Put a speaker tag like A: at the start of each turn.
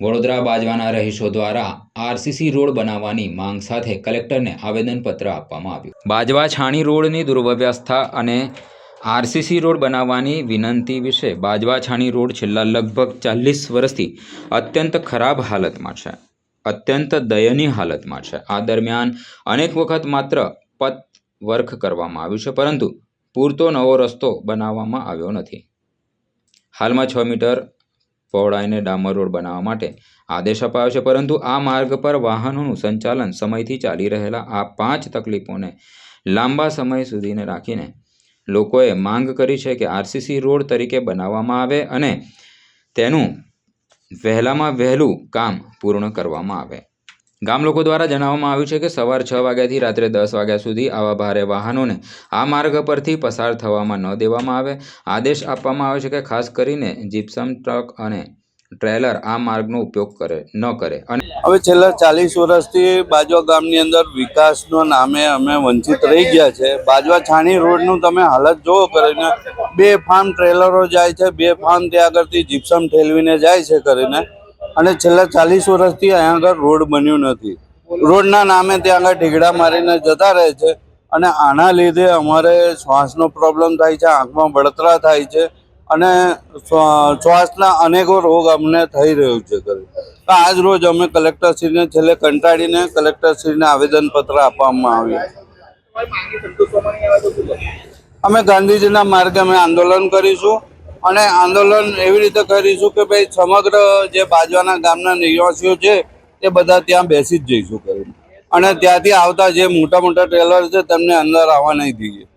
A: વડોદરા બાજવાના રહીશો દ્વારા RCC road બનાવવાની માંગ સાથે કલેક્ટરને આવેદનપત્ર આપવામાં આવ્યું. બાજવા છાણી રોડની દુર્વ્યવસ્થા અને આરસીસી રોડ બનાવવાની વિનંતી વિશે બાજવા છાણી રોડ છેલ્લા લગભગ ચાલીસ વર્ષથી અત્યંત ખરાબ હાલતમાં છે. અત્યંત દયનીય હાલતમાં છે. આ દરમિયાન અનેક વખત માત્ર પથ વર્ક કરવામાં આવ્યું છે, પરંતુ પૂરતો નવો રસ્તો બનાવવામાં આવ્યો નથી. હાલમાં છ મીટર પહોળાઈને ડામર રોડ બનાવવા માટે આદેશ અપાયો છે. પરંતુ આ માર્ગ પર વાહનોનું સંચાલન સમયથી ચાલી રહેલા આ પાંચ તકલીફોને લાંબા સમય સુધીને રાખીને લોકોએ માંગ કરી છે કે આરસીસી રોડ તરીકે બનાવવામાં આવે અને તેનું વહેલામાં વહેલું કામ પૂર્ણ કરવામાં આવે. ગામ લોકો દ્વારા જણાવવામાં આવ્યું છે કે સવાર છ વાગ્યાથી રાત્રે દસ વાગ્યા સુધી આવા ભારે વાહનોને આ માર્ગ પરથી પસાર થવામાં ન દેવામાં આવે. આદેશ આપવામાં આવે છે કે ખાસ કરીને જીપ્સમ ટ્રક અને ટ્રેલર આ માર્ગનો ઉપયોગ કરે, ન કરે અને
B: હવે છેલ્લા ચાલીસ વર્ષથી બાજવા ગામની અંદર વિકાસનો નામે અમે વંચિત રહી ગયા છે. બાજવા છાણી રોડનું તમે હાલત જુઓ કરીને બે ફાર્મ ટ્રેલરો જાય છે, બે ફાર્મ ત્યાં આગળથી જીપ્સમ ઠેલવીને જાય છે કરીને. અને છેલ્લા ચાલીસ વર્ષથી અહીંયા આગળ રોડ બન્યું નથી. રોડના નામે ત્યાં આગળ ઢીગડા મારીને જતા રહે છે અને આના લીધે અમારે શ્વાસનો પ્રોબ્લેમ થાય છે, આંખમાં બળતરા થાય છે અને શ્વાસના અનેકો રોગ અમને થઈ રહ્યું છે આજ રોજ અમે કલેક્ટરશ્રીને છેલ્લે કંટાળીને કલેક્ટરશ્રીને આવેદનપત્ર આપવામાં આવ્યું. અમે ગાંધીજીના માર્ગે અમે આંદોલન કરીશું. અને આંદોલન એવી રીતે કરીશું કે ભાઈ સમગ્ર જે બાજવાના ગામના નિવાસીઓ છે તે બધા ત્યાં બેસી જ જઈશું કરીને. અને ત્યાંથી આવતા જે મોટા મોટા ટ્રેલર છે, તેમને અંદર આવવા નહીં દઈએ.